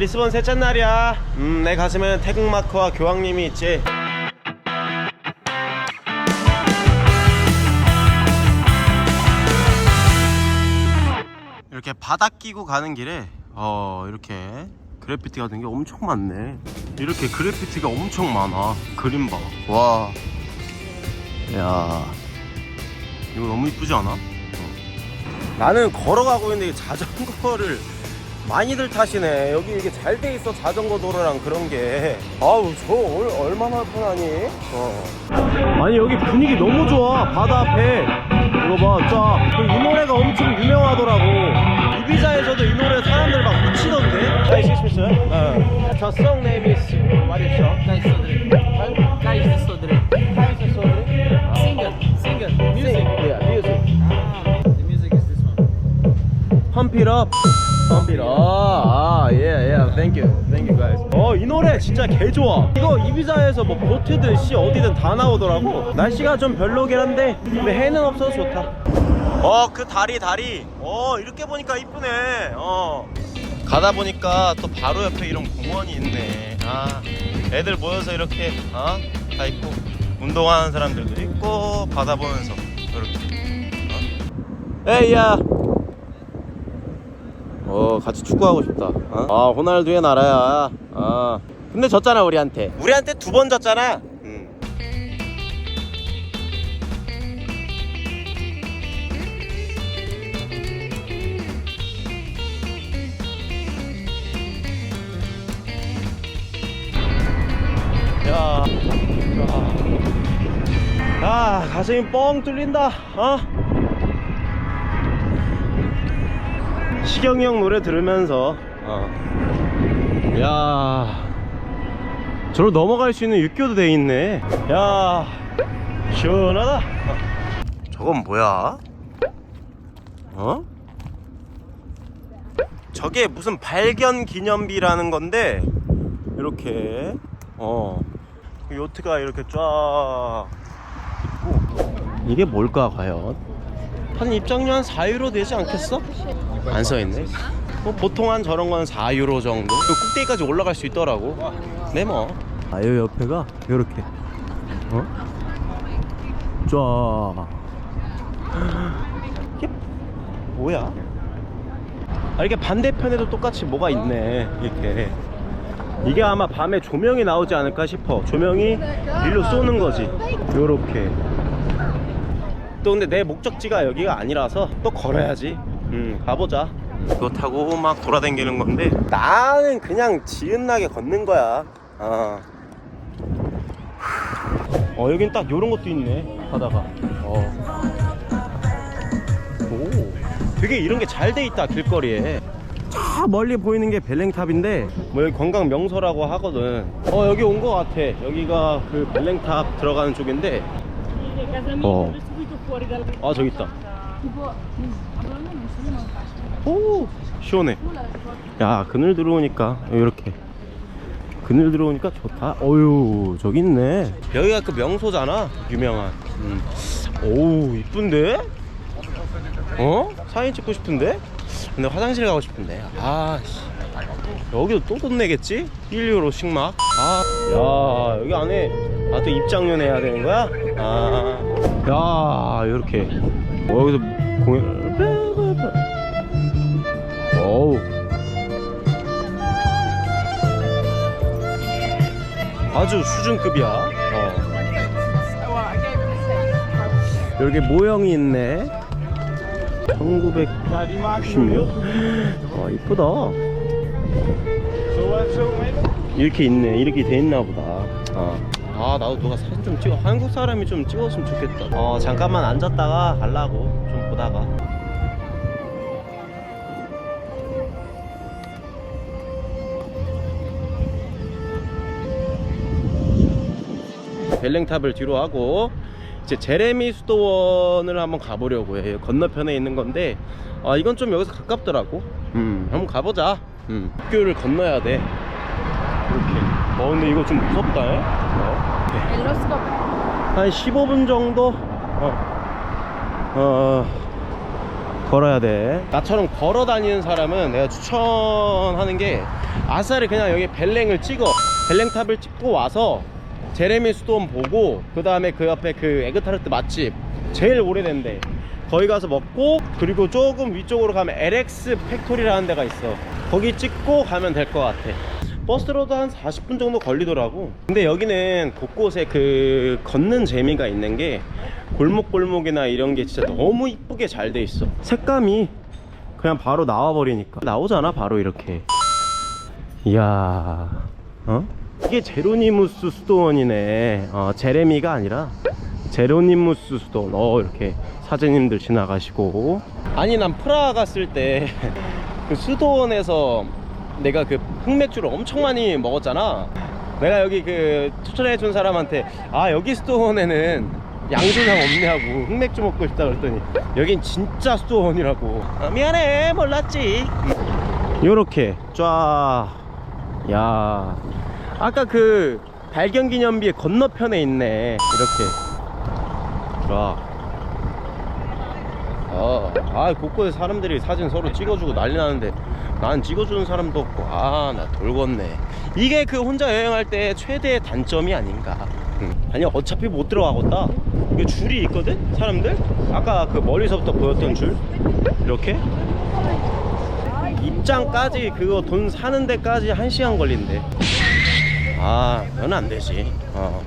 리스본 셋째 날이야. 음, 내 가슴에는 태극마크와 교황님이 있지. 이렇게 바닥 끼고 가는 길에 어 이렇게 그래피티 같은 게 엄청 많네. 이렇게 그래피티가 엄청 많아. 그림 봐와. 야. 이거 너무 이쁘지 않아? 어. 나는 걸어가고 있는데 이 자전거를 많이들 타시네 여기 이게 잘 돼 있어 자전거 도로랑 그런 게 아우 저 얼, 얼마나 편하니 어. 아니 여기 분위기 너무 좋아 바다 앞에 이거 봐쫙이 노래가 엄청 유명하더라고 이비자에서도 이 노래 사람들 막 미치던데 아 excuse me sir 어. The song name is what is your Kai Sodre. Kai de Sodre. Singer. Singer. Music. Yeah, music Ah, the music is this one. Pump it up. Pump it up. 아, yeah, yeah. Thank you. Thank you, guys. 어, 이 노래 진짜 개 좋아. 이거 이비자에서 뭐 보트든 씨 어디든 다 나오더라고. 날씨가 좀 별로긴 한데 해는 없어서 좋다. 어, 그 다리 다리. 어, 이렇게 보니까 이쁘네. 어. 가다 보니까 또 바로 옆에 이런 공원이 있네. 아, 애들 모여서 이렇게 어? 다 있고 운동하는 사람들도 있고 바다 보면서 이렇게. 어? 에이야. 어 같이 축구하고 싶다. 어? 아 호날두의 나라야. 아 근데 졌잖아 우리한테. 우리한테 두 번 졌잖아. 음. 야, 야, 아 가슴이 뻥 뚫린다. 어? 시경이 형 노래 들으면서. 어. 야. 저로 넘어갈 수 있는 육교도 돼 있네. 야. 시원하다. 어. 저건 뭐야? 어? 저게 무슨 발견 기념비라는 건데? 이렇게. 어. 요트가 이렇게 쫙 있고. 이게 뭘까 과연? 한 입장료 한 4유로 되지 않겠어? 안 써있네? 뭐 보통 한 저런 건 4유로 정도? 그 꼭대기까지 올라갈 수 있더라고. 네뭐. 아 요 옆에가? 요렇게. 어? 쫙. 이게 뭐야? 아 이게 반대편에도 똑같이 뭐가 있네 이렇게. 이게 아마 밤에 조명이 나오지 않을까 싶어. 조명이 일로 쏘는 거지. 요렇게. 또 근데 내 목적지가 여기가 아니라서 또 걸어야지 음 가보자. 그거 타고 막 돌아다니는 건데. 나는 그냥 지은나게 걷는 거야. 어, 어 여긴 딱 요런 것도 있네 바다가. 어. 오. 되게 이런 게 잘 돼 있다 길거리에. 저 멀리 보이는 게 벨랭탑인데 뭐 여기 관광 명소라고 하거든. 어 여기 온 거 같아. 여기가 그 벨랭탑 들어가는 쪽인데. 어. 아 저기 있다 오 시원해. 야 그늘 들어오니까 이렇게. 그늘 들어오니까 좋다. 어유 저기 있네. 여기가 그 명소잖아 유명한. 음. 오우 이쁜데? 어? 사진 찍고 싶은데? 근데 화장실 가고 싶은데. 아씨. 여기도 또 돈 내겠지? 1유로 식막. 아야 여기 안에 아 또 입장료 내야 되는 거야? 아야 이렇게 어, 여기서 공연 어우. 아주 수준급이야. 어. 여기 모형이 있네. 1996아 이쁘다. 이렇게 있네. 이렇게 돼 있나 보다. 아. 아 나도 누가 사진 좀 찍어 한국 사람이 좀 찍었으면 좋겠다 어 잠깐만 앉았다가 갈라고 좀 보다가 벨랭탑을 뒤로 하고 이제 제레미 수도원을 한번 가보려고 해요. 건너편에 있는 건데 아 이건 좀 여기서 가깝더라고. 음 한번 가보자. 음 학교를 건너야 돼. 어 근데 이거 좀 무섭다. 에? 어? 한 15분 정도? 어, 어 걸어야 돼. 나처럼 걸어 다니는 사람은 내가 추천하는 게 아싸리 그냥 여기 벨랭을 찍어. 벨랭탑을 찍고 와서 제레미 수도원 보고 그 다음에 그 옆에 그 에그타르트 맛집. 제일 오래된데. 거기 가서 먹고 그리고 조금 위쪽으로 가면 LX 팩토리라는 데가 있어. 거기 찍고 가면 될 것 같아 버스로도 한 40분 정도 걸리더라고. 근데 여기는 곳곳에 그 걷는 재미가 있는 게 골목골목이나 이런 게 진짜 너무 이쁘게 잘 돼 있어. 색감이 그냥 바로 나와버리니까. 나오잖아 바로 이렇게. 이야. 어? 이게 제로니무스 수도원이네. 어, 제레미가 아니라 제로니무스 수도원. 어 이렇게 사장님들 지나가시고. 아니 난 프라하 갔을 때 그 수도원에서 내가 그 흑맥주를 엄청 많이 먹었잖아. 내가 여기 그 추천해 준 사람한테 아 여기 수도원에는 양조장 없냐고 흑맥주 먹고 싶다 그랬더니 여긴 진짜 수도원이라고. 아, 미안해 몰랐지. 요렇게 쫙야. 아까 그 발견 기념비의 건너편에 있네. 이렇게. 쫙. 아, 아 곳곳에 사람들이 사진 서로 찍어주고 난리 나는데 난 찍어주는 사람도 없고. 아 나 돌겠네. 이게 그 혼자 여행할 때 최대의 단점이 아닌가. 응. 아니 어차피 못 들어가겠다. 이게 줄이 있거든 사람들? 아까 그 멀리서부터 보였던 줄? 이렇게? 입장까지 그거 돈 사는 데까지 한 시간 걸린대. 아 그건 안 되지. 어.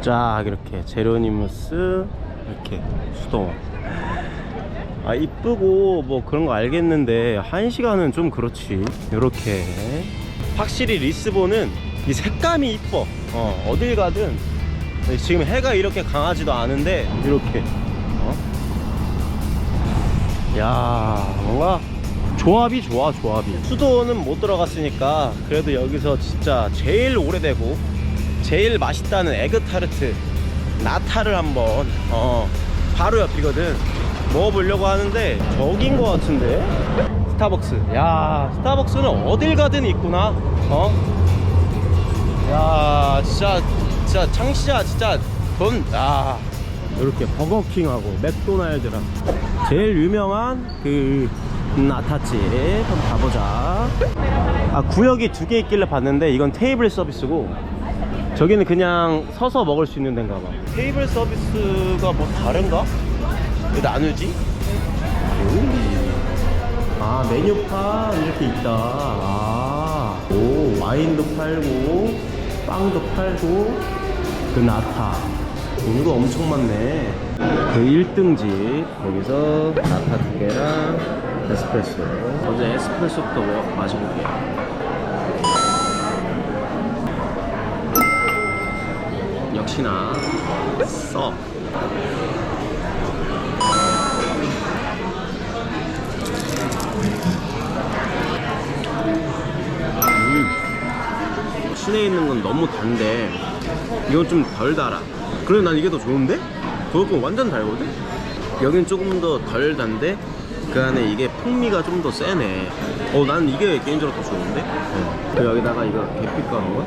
쫙 이렇게 제로니무스 이렇게 수도원 아 이쁘고 뭐 그런 거 알겠는데 한 시간은 좀 그렇지. 이렇게. 확실히 리스본은 이 색감이 이뻐. 어 어딜 가든 지금 해가 이렇게 강하지도 않은데 이렇게. 어? 야 뭔가 조합이 좋아 조합이. 수도는 못 들어갔으니까 그래도 여기서 진짜 제일 오래되고 제일 맛있다는 에그타르트 나타를 한번 어 바로 옆이거든 먹어보려고 하는데 저긴 것 같은데? 스타벅스. 야 스타벅스는 어딜 가든 있구나. 어? 야 진짜 진짜 창시자 진짜 돈아 이렇게 버거킹하고 맥도날드랑 제일 유명한 그 나타집. 한번 가보자. 아 구역이 두 개 있길래 봤는데 이건 테이블 서비스고 저기는 그냥 서서 먹을 수 있는 데인가 봐. 테이블 서비스가 뭐 다른가? 왜 나누지? 오. 아 메뉴판 이렇게 있다 아. 오 와인도 팔고 빵도 팔고 그 나타 종류가 엄청 많네 그 1등집 거기서 나타 두 개랑 에스프레소 먼저 에스프레소부터 먹- 마셔볼게요 역시나 써 시내에 있는 건 너무 단데 이건 좀 덜 달아 그래 난 이게 더 좋은데? 그거 완전 달거든? 여긴 조금 더 덜 단데 그 안에 이게 풍미가 좀 더 세네 어 난 이게 개인적으로 더 좋은데? 어. 그 여기다가 이거 계피 까는 거야?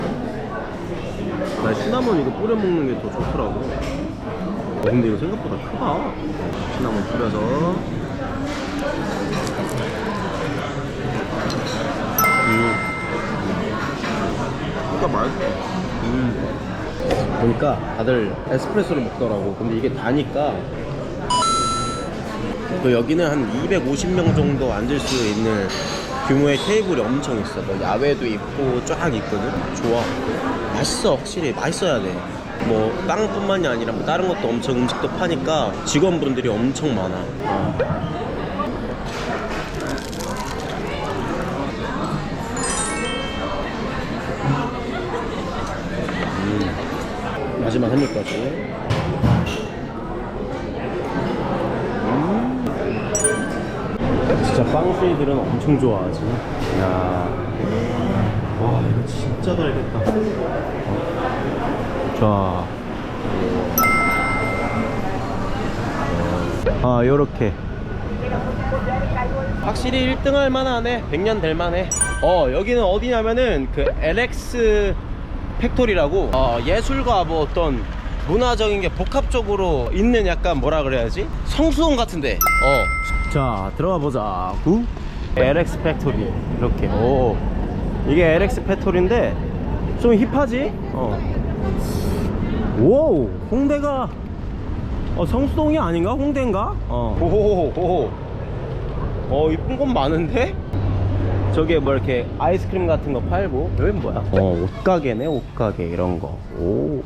나 시나몬 이거 뿌려 먹는 게 더 좋더라고 어 근데 이거 생각보다 크다 시나몬 뿌려서 보니까 다들 에스프레소를 먹더라고. 근데 이게 다니까 그 여기는 한 250명 정도 앉을 수 있는 규모의 테이블이 엄청 있어. 뭐 야외도 있고 쫙 있거든. 좋아. 맛있어. 확실히 맛있어야 돼. 뭐 빵뿐만이 아니라 뭐 다른 것도 엄청 음식도 파니까 직원분들이 엄청 많아. 어. 마지막 한 입까지. 음. 진짜 빵쉐이들은 엄청 좋아하지. 야. 와, 이거 진짜 달겠다. 어. 자. 아, 요렇게. 확실히 1등 할 만하네. 100년 될 만해. 어, 여기는 어디냐면은 그 LX 팩토리라고? 어, 예술과 뭐 어떤 문화적인 게 복합적으로 있는 약간 뭐라 그래야지? 성수원 같은데. 어. 자 들어가 보자. 구. LX 팩토리 이렇게. 오. 이게 LX 팩토리인데 좀 힙하지? 어. 오 홍대가. 어 성수동이 아닌가? 홍대인가? 어. 오호호호 어 이쁜 건 많은데 저게 뭐 이렇게 아이스크림 같은 거 팔고 여긴 뭐야? 어 옷가게네 옷가게 이런 거오.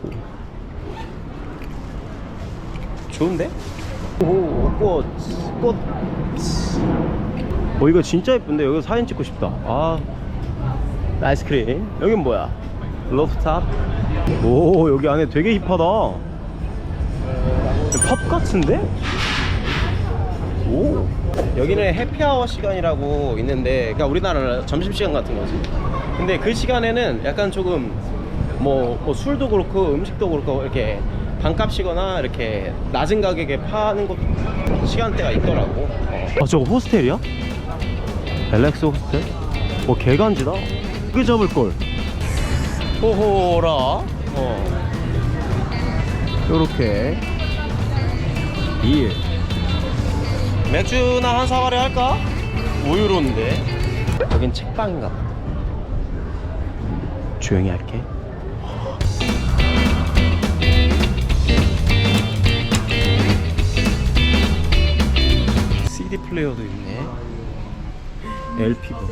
좋은데? 오꽃꽃. 꽃. 어 이거 진짜 예쁜데? 여기서 사진 찍고 싶다. 아 아이스크림. 여긴 뭐야? 로프탑? 오 여기 안에 되게 힙하다. 팝 같은데? 오 여기는 해피아워 시간이라고 있는데 그러니까 우리나라 점심시간 같은 거지. 근데 그 시간에는 약간 조금 뭐, 뭐 술도 그렇고 음식도 그렇고 이렇게 반값이거나 이렇게 낮은 가격에 파는 것 시간대가 있더라고. 어. 아 저거 호스텔이야? 엘렉스 호스텔? 어 개간지다. 그 잡을걸. 호호라. 어. 요렇게. 이 맥주나 한 사발에 할까? 우유로인데. 여긴 책방인가 보다 조용히 할게. CD 플레이어도 있네. LP도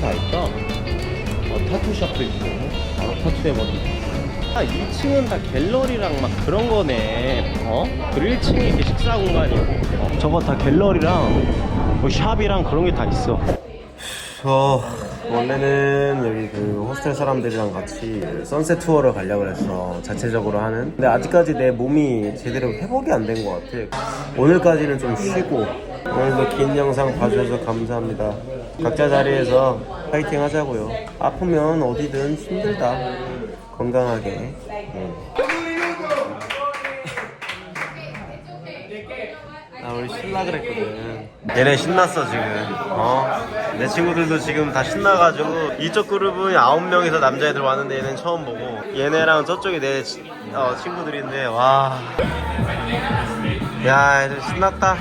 뭐 별게 다 있다 어, 타투샵도 있고 바로 타투 해버린다 아 2층은 다 갤러리랑 막 그런 거네. 어? 그리고 1층이 이렇게 식사 공간이고. 어, 저거 다 갤러리랑 뭐 샵이랑 그런 게 다 있어. 저 원래는 여기 그 호스텔 사람들이랑 같이 선셋 투어를 가려고 했어 자체적으로 하는. 근데 아직까지 내 몸이 제대로 회복이 안 된 것 같아. 오늘까지는 좀 쉬고. 오늘도 긴 영상 봐주셔서 감사합니다 각자 자리에서 파이팅 하자고요 아프면 어디든 힘들다 건강하게 응. 나 우리 신나 그랬거든. 얘네 신났어 지금. 어? 내 친구들도 지금 다 신나가지고 이쪽 그룹은 아홉 명이서 남자애들 왔는데 얘는 처음 보고 얘네랑 저쪽이 내 치- 어, 친구들인데 와. 야, 애들 신났다.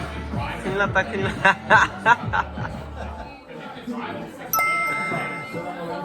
큰일 났다, 큰일 났다.